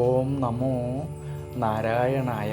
ഓം നമോ നാരായണായ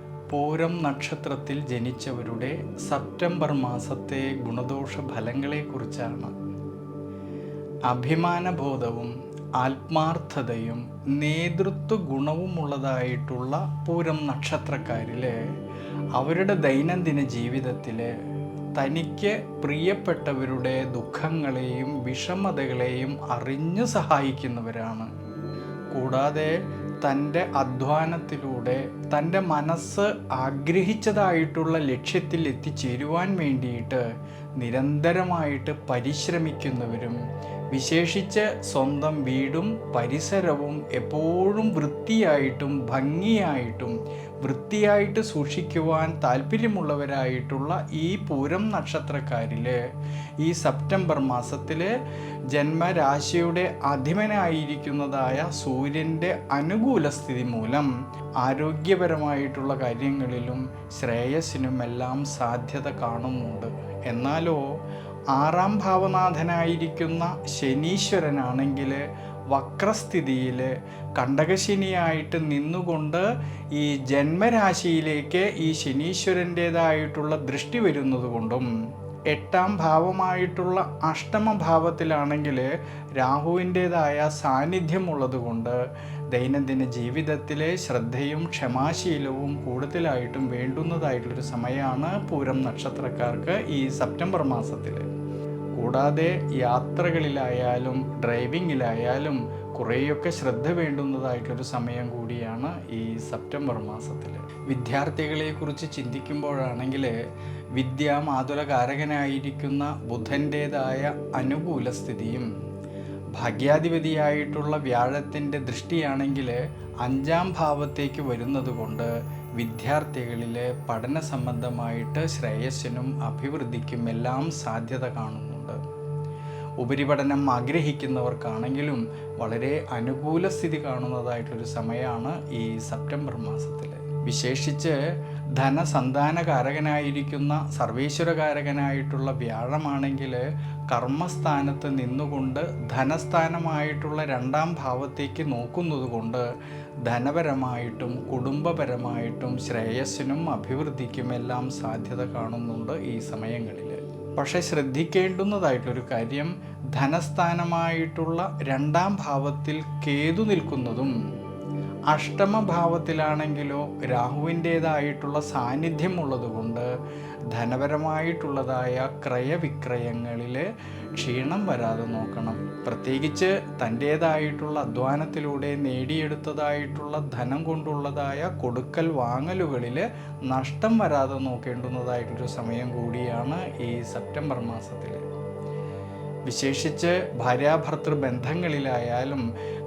പൂരം നക്ഷത്രത്തിൽ ജനിച്ചവരുടെ സെപ്റ്റംബർ മാസത്തെ ഗുണദോഷ ഫലങ്ങളെക്കുറിച്ചാണ്. അഭിമാനബോധവും ആത്മാർത്ഥതയും നേതൃത്വ ഗുണവുമുള്ളതായിട്ടുള്ള പൂരം നക്ഷത്രക്കാരിൽ അവരുടെ ദൈനംദിന ജീവിതത്തിൽ തനിക്ക് പ്രിയപ്പെട്ടവരുടെ ദുഃഖങ്ങളെയും വിഷമതകളെയും അറിഞ്ഞു സഹായിക്കുന്നവരാണ്. കൂടാതെ തന്റെ അധ്വാനത്തിലൂടെ തന്റെ മനസ്സ് ആഗ്രഹിച്ചതായിട്ടുള്ള ലക്ഷ്യത്തിൽ എത്തിച്ചേരുവാൻ വേണ്ടിയിട്ട് നിരന്തരമായിട്ട് പരിശ്രമിക്കുന്നവരും വിശേഷിച്ച് സ്വന്തം വീടും പരിസരവും എപ്പോഴും വൃത്തിയായിട്ടും ഭംഗിയായിട്ടും വൃത്തിയായിട്ട് സൂക്ഷിക്കുവാൻ താല്പര്യമുള്ളവരായിട്ടുള്ള ഈ പൂരം നക്ഷത്രക്കാരിൽ ഈ സെപ്റ്റംബർ മാസത്തിൽ ജന്മരാശിയുടെ അധിപനായിരിക്കുന്നതായ സൂര്യന്റെ അനുകൂല സ്ഥിതി മൂലം ആരോഗ്യപരമായിട്ടുള്ള കാര്യങ്ങളിലും ശ്രേയസ്സിനും എല്ലാം സാധ്യത കാണുന്നുണ്ട്. എന്നാലോ ആറാം ഭാവനാഥനായിരിക്കുന്ന ശനീശ്വരനാണെങ്കിൽ വക്രസ്ഥിതിയിൽ കണ്ടകശനിയായിട്ട് നിന്നുകൊണ്ട് ഈ ജന്മരാശിയിലേക്ക് ഈ ശനീശ്വരന്റേതായിട്ടുള്ള ദൃഷ്ടി വരുന്നതുകൊണ്ടും എട്ടാം ഭാവമായിട്ടുള്ള അഷ്ടമ ഭാവത്തിലാണെങ്കിൽ രാഹുവിന്റേതായ സാന്നിധ്യമുള്ളത് കൊണ്ട് ദൈനംദിന ജീവിതത്തിലെ ശ്രദ്ധയും ക്ഷമാശീലവും കൂടുതലായിട്ടും വേണ്ടുന്നതായിട്ടുള്ളൊരു സമയമാണ് പൂരം നക്ഷത്രക്കാർക്ക് ഈ സെപ്റ്റംബർ മാസത്തിൽ കൂടാതെ യാത്രകളിലായാലും ഡ്രൈവിങ്ങിലായാലും കുറേയൊക്കെ ശ്രദ്ധ വേണ്ടുന്നതായിട്ടൊരു സമയം കൂടിയാണ് ഈ സെപ്റ്റംബർ മാസത്തിൽ വിദ്യാർത്ഥികളെക്കുറിച്ച് ചിന്തിക്കുമ്പോഴാണെങ്കിൽ വിദ്യ മാതുലകാരകനായിരിക്കുന്ന ബുധന്റേതായ അനുകൂല സ്ഥിതിയും ഭാഗ്യാധിപതിയായിട്ടുള്ള വ്യാഴത്തിന്റെ ദൃഷ്ടിയാണെങ്കിൽ അഞ്ചാം ഭാവത്തേക്ക് വരുന്നത് കൊണ്ട് വിദ്യാർത്ഥികളിൽ പഠന സംബന്ധമായിട്ട് ശ്രേയസ്സിനും അഭിവൃദ്ധിക്കും എല്ലാം സാധ്യത കാണുന്നുണ്ട് ഉപരിപഠനം ആഗ്രഹിക്കുന്നവർക്കാണെങ്കിലും വളരെ അനുകൂല സ്ഥിതി കാണുന്നതായിട്ടൊരു സമയമാണ് ഈ സെപ്റ്റംബർ മാസത്തിൽ വിശേഷിച്ച് ധനസന്താനകാരകനായിരിക്കുന്ന സർവീശ്വരകാരകനായിട്ടുള്ള വ്യാഴമാണെങ്കിൽ കർമ്മസ്ഥാനത്ത് നിന്നുകൊണ്ട് ധനസ്ഥാനമായിട്ടുള്ള രണ്ടാം ഭാവത്തേക്ക് നോക്കുന്നത് കൊണ്ട് ധനപരമായിട്ടും കുടുംബപരമായിട്ടും ശ്രേയസ്സിനും അഭിവൃദ്ധിക്കും എല്ലാം സാധ്യത കാണുന്നുണ്ട് ഈ സമയങ്ങളിൽ പക്ഷേ ശ്രദ്ധിക്കേണ്ടുന്നതായിട്ടൊരു കാര്യം ധനസ്ഥാനമായിട്ടുള്ള രണ്ടാം ഭാവത്തിൽ കേതു നിൽക്കുന്നതും അഷ്ടമഭാവത്തിലാണെങ്കിലോ രാഹുവിന്റേതായിട്ടുള്ള സാന്നിധ്യം ഉള്ളതുകൊണ്ട് ധനപരമായിട്ടുള്ളതായ ക്രയവിക്രയങ്ങളിൽ ക്ഷീണം വരാതെ നോക്കണം. പ്രത്യേകിച്ച് തന്റേതായിട്ടുള്ള അധ്വാനത്തിലൂടെ നേടിയെടുത്തതായിട്ടുള്ള ധനം കൊണ്ടുള്ളതായ കൊടുക്കൽ വാങ്ങലുകളിൽ നഷ്ടം വരാതെ നോക്കേണ്ടുന്നതായിട്ടൊരു സമയം കൂടിയാണ് ഈ സെപ്റ്റംബർ മാസത്തിൽ. വിശേഷിച്ച് ഭാര്യാഭർത്തൃ ബന്ധങ്ങളിലായാലും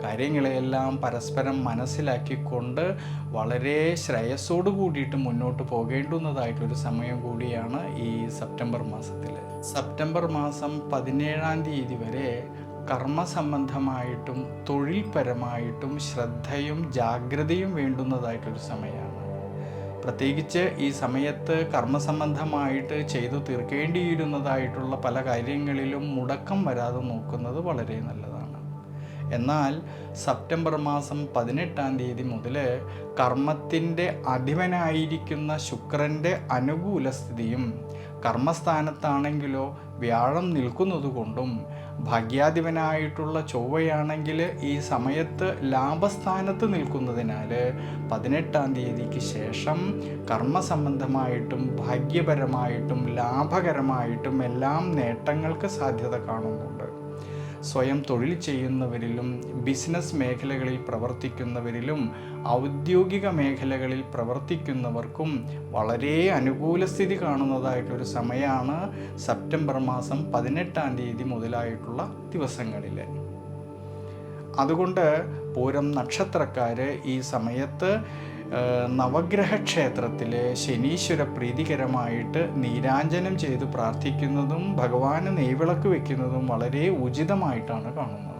കാര്യങ്ങളെയെല്ലാം പരസ്പരം മനസ്സിലാക്കിക്കൊണ്ട് വളരെ ശ്രേയസ്സോട് കൂടിയിട്ട് മുന്നോട്ട് പോകേണ്ടുന്നതായിട്ടൊരു സമയം കൂടിയാണ് ഈ സെപ്റ്റംബർ മാസത്തിൽ സെപ്റ്റംബർ മാസം പതിനേഴാം തീയതി വരെ കർമ്മസംബന്ധമായിട്ടും തൊഴിൽപരമായിട്ടും ശ്രദ്ധയും ജാഗ്രതയും വേണ്ടുന്നതായിട്ടൊരു സമയമാണ്. പ്രത്യേകിച്ച് ഈ സമയത്ത് കർമ്മസംബന്ധമായിട്ട് ചെയ്തു തീർക്കേണ്ടിയിരുന്നതായിട്ടുള്ള പല കാര്യങ്ങളിലും മുടക്കം വരാതെ നോക്കുന്നത് വളരെ നല്ലതാണ്. എന്നാൽ സെപ്റ്റംബർ മാസം പതിനെട്ടാം തീയതി മുതൽ കർമ്മത്തിന്റെ അധിപനായിരിക്കുന്ന ശുക്രന്റെ അനുകൂല സ്ഥിതിയും കർമ്മസ്ഥാനത്താണെങ്കിലോ വ്യാഴം നിൽക്കുന്നത് കൊണ്ടും ഭാഗ്യാധിപനായിട്ടുള്ള ചൊവ്വയാണെങ്കിൽ ഈ സമയത്ത് ലാഭസ്ഥാനത്ത് നിൽക്കുന്നതിനാൽ പതിനെട്ടാം തീയതിക്ക് ശേഷം കർമ്മസംബന്ധമായിട്ടും ഭാഗ്യപരമായിട്ടും ലാഭകരമായിട്ടും എല്ലാം നേട്ടങ്ങൾക്ക് സാധ്യത കാണുന്നുണ്ട്. സ്വയം തൊഴിൽ ചെയ്യുന്നവരിലും ബിസിനസ് മേഖലകളിൽ പ്രവർത്തിക്കുന്നവരിലും ഔദ്യോഗിക മേഖലകളിൽ പ്രവർത്തിക്കുന്നവർക്കും വളരെ അനുകൂല സ്ഥിതി കാണുന്നതായിട്ടൊരു സമയമാണ് സെപ്റ്റംബർ മാസം പതിനെട്ടാം തീയതി മുതലായിട്ടുള്ള ദിവസങ്ങളിൽ. അതുകൊണ്ട് പൂരം നക്ഷത്രക്കാർ ഈ സമയത്ത് നവഗ്രഹ ക്ഷേത്രത്തിലെ ശനീശ്വര പ്രീതികരമായിട്ട് നീരാഞ്ജനം ചെയ്ത് പ്രാർത്ഥിക്കുന്നതും ഭഗവാന് നെയ്വിളക്ക് വെക്കുന്നതും വളരെ ഉചിതമായിട്ടാണ് കാണുന്നത്.